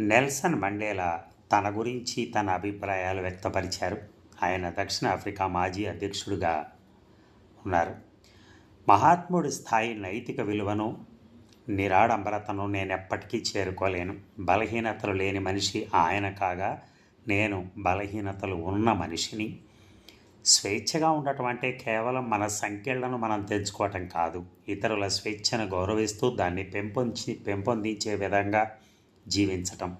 Nelson Mandela తన గురించి తన అభిప్రాయాలు వ్యక్తపరిచారు. ఆయన దక్షిణాఫ్రికా మాజీ అధ్యక్షుడిగా ఉన్నారు. మహాత్ముడి స్థాయి నైతిక విలువను నిరాడంబరతను నేను ఎప్పటికీ చేరుకోలేను. బలహీనతలు లేని మనిషి ఆయన కాగా నేను బలహీనతలు ఉన్న మనిషిని. స్వేచ్ఛగా ఉండటం అంటే కేవలం మన సంఖ్యలను మనం తెంచుకోవటం కాదు. ఇతరుల స్వేచ్ఛను గౌరవిస్తూ దాన్ని పెంపొంచి పెంపొందించే విధంగా జీవించటం.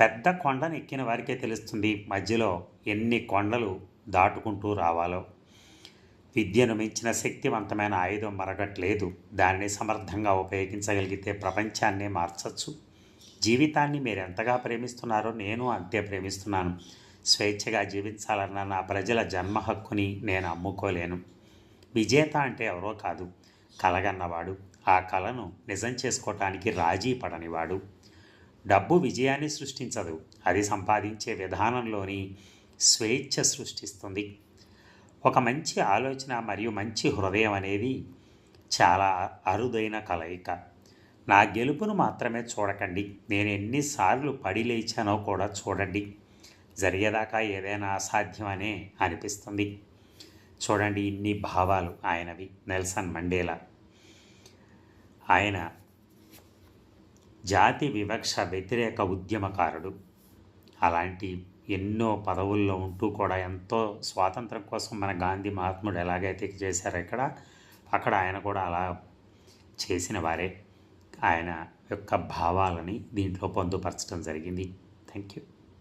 పెద్ద కొండను ఎక్కిన వారికే తెలుస్తుంది మధ్యలో ఎన్ని కొండలు దాటుకుంటూ రావాలో. విద్యను మించిన శక్తివంతమైన ఆయుధం మరగట్లేదు. దానిని సమర్థంగా ఉపయోగించగలిగితే ప్రపంచాన్నే మార్చచ్చు. జీవితాన్ని మీరు ఎంతగా ప్రేమిస్తున్నారో నేను అంతే ప్రేమిస్తున్నాను. స్వేచ్ఛగా జీవించాలన్న నా ప్రజల జన్మ హక్కుని నేను అమ్ముకోలేను. విజేత అంటే ఎవరో కాదు. కలగన్నవాడు. ఆ కళను నిజం చేసుకోవటానికి రాజీ పడనివాడు. డబ్బు విజయాన్ని సృష్టించదు. అది సంపాదించే విధానంలోని స్వేచ్ఛ సృష్టిస్తుంది. ఒక మంచి ఆలోచన మరియు మంచి హృదయం అనేది చాలా అరుదైన కలయిక. నా గెలుపును మాత్రమే చూడకండి. నేను ఎన్నిసార్లు పడి లేచానో కూడా చూడండి. జరిగేదాకా ఏదైనా అసాధ్యమనే అనిపిస్తుంది. చూడండి ఇన్ని భావాలు ఆయనవి. Nelson Mandela. ఆయన జాతి వివక్ష వ్యతిరేక ఉద్యమకారుడు. అలాంటి ఎన్నో పదవుల్లో ఉంటూ కూడా ఎంతో స్వాతంత్రం కోసం మన గాంధీ మహాత్ముడు ఎలాగైతే చేశారో ఇక్కడ అక్కడ ఆయన కూడా అలా చేసిన వారే. ఆయన యొక్క భావాలని దీంట్లో పొందుపరచడం జరిగింది. Thank you